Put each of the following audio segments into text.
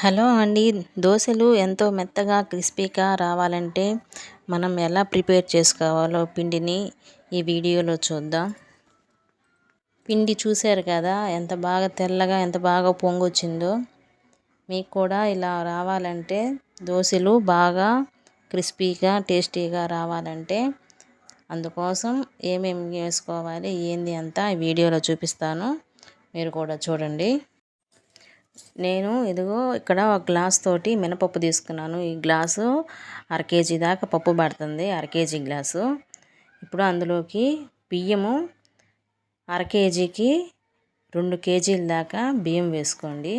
Hello అండి. దోశలు ఎంతో మెత్తగా క్రిస్పీగా రావాలంటే మనం ఎలా ప్రిపేర్ చేసుకోవాలో పిండిని ఈ వీడియోలో చూద్దాం. పిండి చూశారు కదా ఎంత బాగా తెల్లగా ఎంత బాగా పొంగొచ్చిందో. మీకు కూడా ఇలా రావాలంటే దోశలు బాగా క్రిస్పీగా టేస్టీగా రావాలంటే అందుకోసం ఏమేమి వేసుకోవాలి ఏంది అంతా ఈ వీడియోలో చూపిస్తాను. మీరు కూడా చూడండి. నేను ఇదిగో ఇక్కడ ఒక గ్లాస్ తోటి మినపప్పు తీసుకున్నాను. ఈ గ్లాసు అర కేజీ దాకా పప్పు పడుతుంది అర కేజీ గ్లాసు. ఇప్పుడు అందులోకి బియ్యము అర కేజీకి రెండు కేజీల దాకా బియ్యం వేసుకోండి.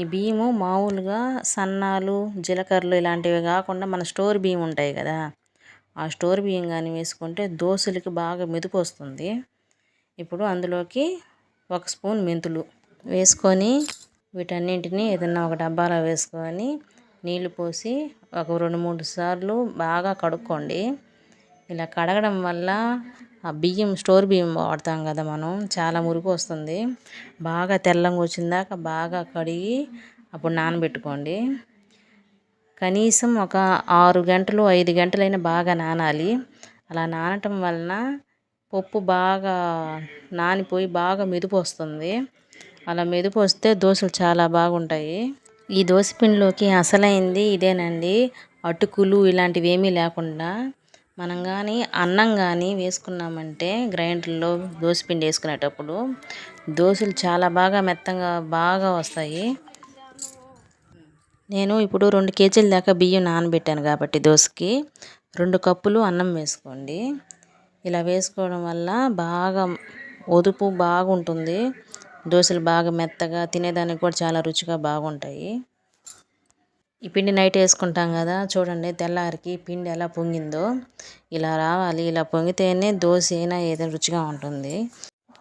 ఈ బియ్యము మామూలుగా సన్నాలు జీలకర్రలు ఇలాంటివి కాకుండా మన స్టోర్ బియ్యం ఉంటాయి కదా ఆ స్టోర్ బియ్యం కానీ వేసుకుంటే దోశలకి బాగా మెదుపు వస్తుంది. ఇప్పుడు అందులోకి ఒక స్పూన్ మెంతులు వేసుకొని వీటన్నింటినీ ఏదన్నా ఒక డబ్బాలో వేసుకొని నీళ్ళు పోసి ఒక రెండు మూడు సార్లు బాగా కడుక్కోండి. ఇలా కడగడం వల్ల ఆ బియ్యం స్టోర్ బియ్యం వాడతాం కదా మనం చాలా మురుగు వస్తుంది. బాగా తెల్లంగా వచ్చిందాక బాగా కడిగి అప్పుడు నానబెట్టుకోండి. కనీసం ఒక ఆరు గంటలు ఐదు గంటలైనా బాగా నానాలి. అలా నానటం వలన పప్పు బాగా నానిపోయి బాగా మెదుపు వస్తుంది. అలా మెదుపు వస్తే దోశలు చాలా బాగుంటాయి. ఈ దోశ పిండిలోకి అసలైంది ఇదేనండి. అటుకులు ఇలాంటివి ఏమీ లేకుండా మనం కానీ అన్నం కానీ వేసుకున్నామంటే గ్రైండర్లో పిండి వేసుకునేటప్పుడు దోశలు చాలా బాగా మెత్తగా బాగా వస్తాయి. నేను ఇప్పుడు రెండు కేజీల దాకా బియ్యం నానబెట్టాను కాబట్టి దోశకి. రెండు కప్పులు అన్నం వేసుకోండి. ఇలా వేసుకోవడం వల్ల బాగా ఒదుపు బాగుంటుంది. దోశలు బాగా మెత్తగా తినేదానికి కూడా చాలా రుచిగా బాగుంటాయి. ఈ పిండి నైట్ వేసుకుంటాం కదా చూడండి తెల్లారికి పిండి ఎలా పొంగిందో. ఇలా రావాలి ఇలా పొంగితేనే దోశ అయినా ఏదైనా రుచిగా ఉంటుంది.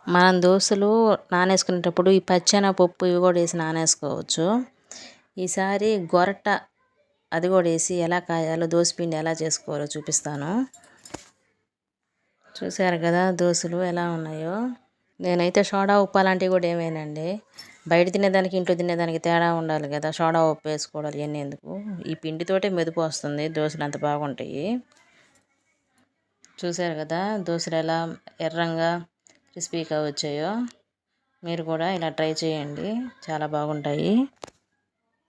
మనం దోశలు నానేసుకునేటప్పుడు ఈ పచ్చన పప్పు ఇవి కూడా వేసి నానేసుకోవచ్చు. ఈసారి గొరట అది కూడా వేసి ఎలా కాయాలో దోశ పిండి ఎలా చేసుకోవాలో చూపిస్తాను. చూసారు కదా దోశలు ఎలా ఉన్నాయో. నేనైతే సోడా ఉప్పు అలాంటివి కూడా ఏమేనండి? బయట తినేదానికి ఇంట్లో తినేదానికి తేడా ఉండాలి కదా. సోడా ఉప్పు వేసుకోవాలి ఇవన్నీ ఎందుకు? ఈ పిండితోటే మెదుపు వస్తుంది దోశలు అంత బాగుంటాయి. చూసారు కదా దోశలు ఎలా ఎర్రంగా క్రిస్పీగా వచ్చాయో? మీరు కూడా ఇలా ట్రై చేయండి చాలా బాగుంటాయి.